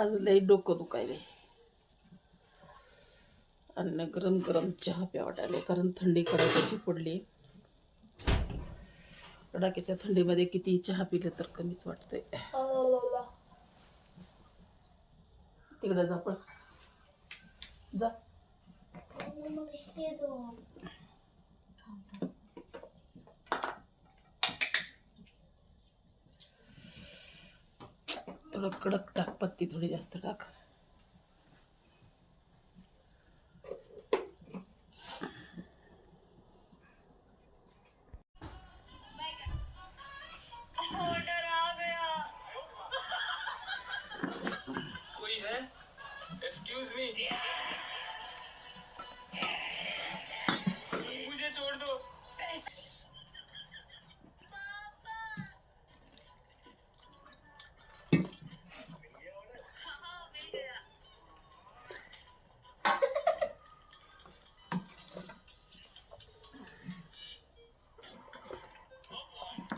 आज लई डोकं दुखायले आणि गरम गरम चहा प्या वाटायला कारण थंडी कडाक्याची पडली कडाक्याच्या थंडीमध्ये किती चहा पिले तर कमीच वाटतंय. तिकडे जा पण जा. थोडं कडक टाक पत्ती थोडी जास्त टाक.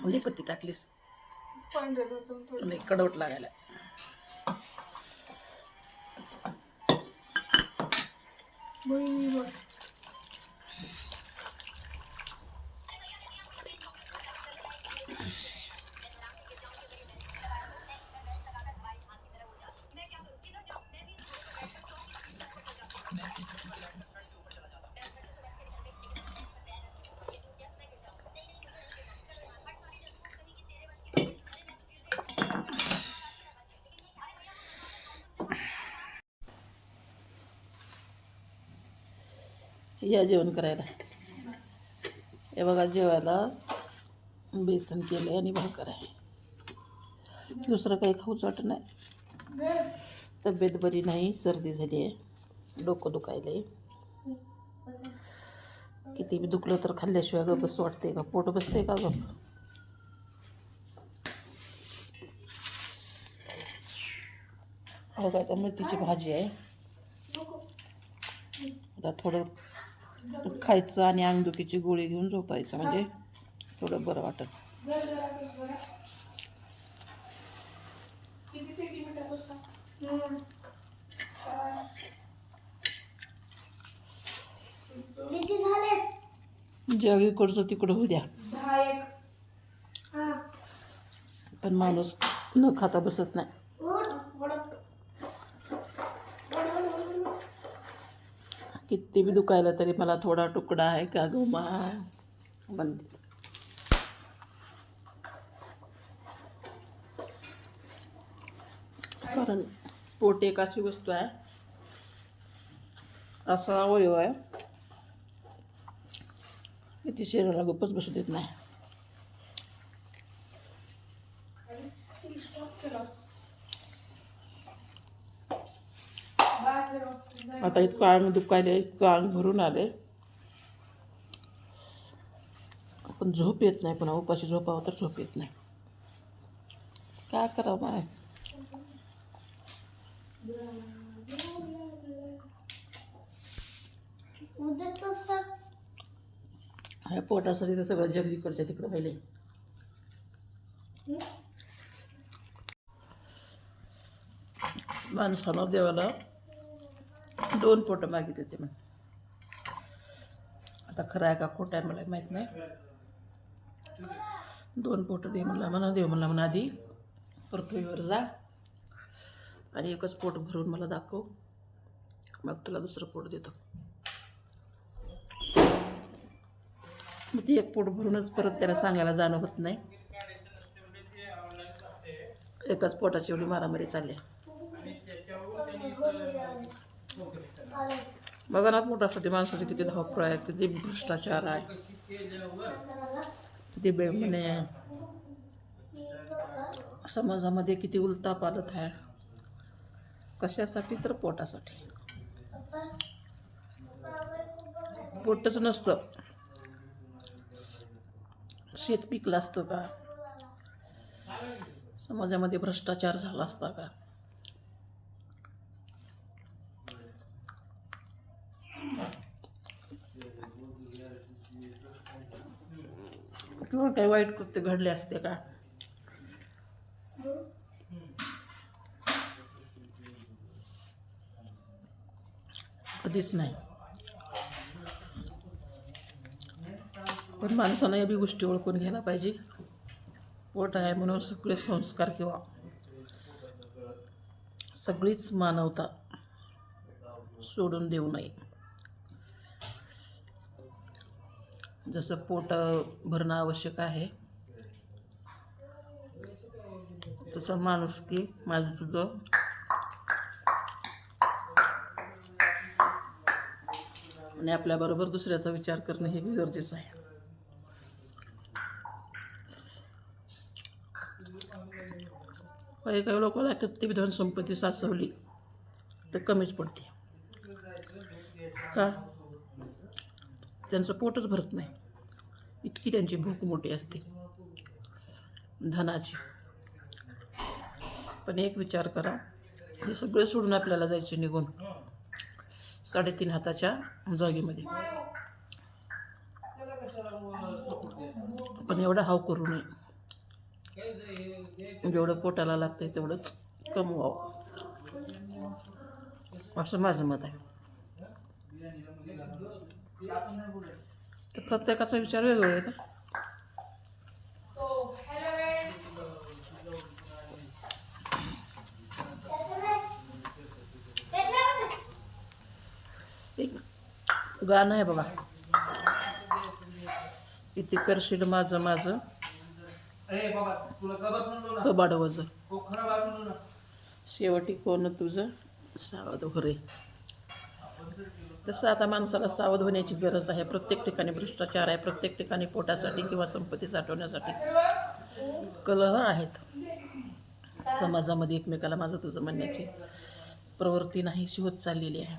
लई पत्ती टाकलीस. लई कडवट लागायला. बरोबर या जेवण करायला. हे बघा जेवायला बेसन केलं आणि भाकर आहे. दुसरं काही खाऊच वाटत नाही. तब्येत बरी नाही, सर्दी झाली आहे. डोकं दुखायलंय. किती बी दुखलं तर खाल्ल्याशिवाय बस वाटते का? पोट बसते का गप हो तर मेथीची भाजी आहे. आता थोडं खायचं आणि अंगदुखीची गोळी घेऊन झोपायचं म्हणजे थोडं बरं वाटत. जग इकडचं तिकडं होऊ द्या. पण माणूस न खाता बसत नाही. किती बी दुखायला तरी मला थोडा तुकडा आहे का गो मा? कारण पोट एक अशी वस्तू आहे. असा अवयव आहे. की ती शरीराला गप्पच बसू देत नाही. आता इतकं अंग दुखायले इतकं अंग भरून आले. पण झोप येत नाही पुन्हा उपाशी झोपावं तर झोप येत नाही. काय करावं माय? ह्या पोटासाठी तर सगळं जग जिकडच्या तिकडं व्हायले. माणसानं देवाला दोन पोटं मागितले ते म्हण. आता खरं आहे का खोटं आहे मला माहीत नाही. दोन पोटं दे म्हणला म्हणा देव म्हणला म्हणा आधी. पृथ्वीवर जा. आणि एकच पोट भरून मला दाखव. मग तुला दुसरं पोट देतो. मग ती एक पोट भरूनच परत त्याला सांगायला जाणं होत नाही. एकाच पोटाची एवढी मारामारी चालली बघा ना पोटासाठी माणसाचे किती धावपळ आहे किती भ्रष्टाचार आहे. किती बेमने आहे. समाजामध्ये किती उलता पालत आहे. कशासाठी तर पोटासाठी. पोटच नसतं. शेत पिकलं असतं का? समाजामध्ये भ्रष्टाचार झाला असता का? किंवा काही वाईट कृत्य घडले असते का? कधीच नाही. पण माणसानं या गोष्टी ओळखून घजे वोट है आहे सगले संस्कार कि सगली मानवता सोड़न देव नहीं जसं पोट भरणं आवश्यक आहे. तसं माणूस की माझं तुझं. आणि आपल्याबरोबर दुसऱ्याचा विचार करणं हे बी गरजेचं आहे. काही काही लोकांना ते विधान संपत्ती साचवली तर कमीच पडते. का? त्यांचं पोटच भरत नाही. इतकी त्यांची भूक मोठी असते. धनाची. पण एक विचार करा हे सगळं सोडून आपल्याला जायचे निघून. साडेतीन हाताच्या जागेमध्ये. पण एवढा हाव करू नये. जेवढं पोटाला लागतंय तेवढंच कमवावं. असं माझं मत आहे. तर प्रत्येकाचा विचार वेगवेगळा आहे का एक गाणं आहे बघा. किती करशील माझं माझं. कबाड वज शेवटी कोण तुझं? सावध हो रे. तसं आता माणसाला सावध होण्याची गरज आहे. प्रत्येक ठिकाणी भ्रष्टाचार आहे. प्रत्येक ठिकाणी पोटासाठी किंवा संपत्ती साठवण्यासाठी कलह आहेत. समाजामध्ये एकमेकाला माझं तुझं म्हणण्याची प्रवृत्ती नाहीशी होत चाललेली आहे.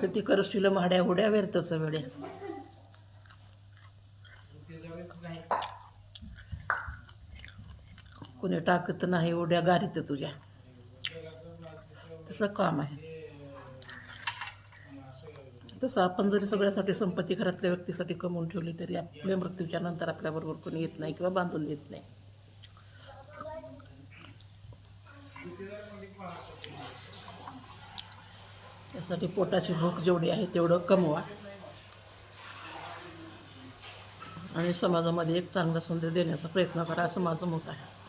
किती करशील म्हाड्या हुड्या व्यर्थच वेड्या कोणी टाकत नाही उड्या गारीत तुझ्या. तसं काम आहे. तसं आपण जरी सगळ्यासाठी संपत्ती घरातल्या व्यक्तीसाठी कमवून ठेवली तरी आपल्या मृत्यूच्या नंतर आपल्याबरोबर कोणी येत नाही किंवा बांधून देत नाही. त्यासाठी पोटाची भूक जेवढी आहे तेवढं कमवा. आणि समाजामध्ये एक चांगला संदेश देण्याचा प्रयत्न करा असं माझं मत आहे.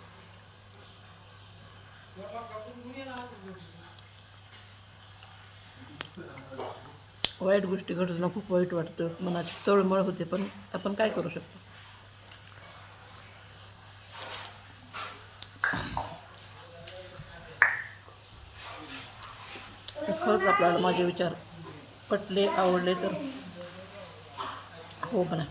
वाईट गोष्टी घडून खूप वाईट वाटतं मनाची तळमळ होते पण आपण काय करू शकतो? खरंच आपल्याला माझे विचार पटले आवडले तर हो म्हणा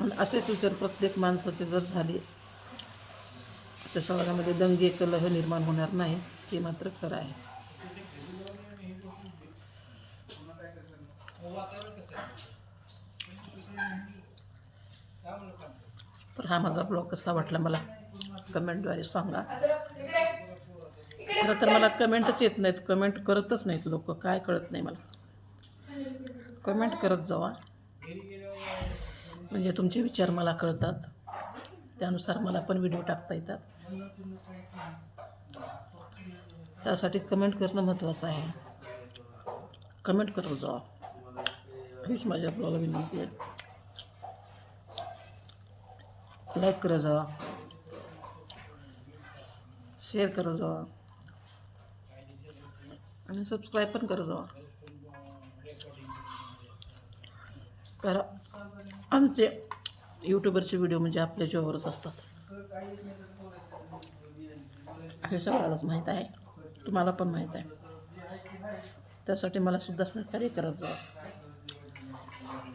आणि असेच विचार प्रत्येक माणसाचे जर झाले तर समाजामध्ये दंगे कलह निर्माण होणार नाही ते मात्र खरं आहे. तर हा माझा ब्लॉग कसा वाटला मला कमेंटद्वारे सांगा. खरं तर मला कमेंटच येत नाहीत कमेंट करतच नाहीत लोक काय कळत नाही मला. कमेंट करत जावा. म्हणजे तुमचे विचार मला कळतात. त्यानुसार मला पण व्हिडिओ टाकता येतात. त्यासाठी कमेंट करणं महत्त्वाचं आहे. कमेंट करत जावा. हीच माझ्या आपल्याला विनंती आहे. लाईक करत जावा शेअर करत जावा आणि सबस्क्राईब पण करत जावा तर आमचे यूट्यूबरचे व्हिडिओ म्हणजे आपल्या जेवरच असतात. हे सगळ्यालाच माहीत आहे. तुम्हाला पण माहीत आहे. त्यासाठी मला सुद्धा सहकार्य करत जावं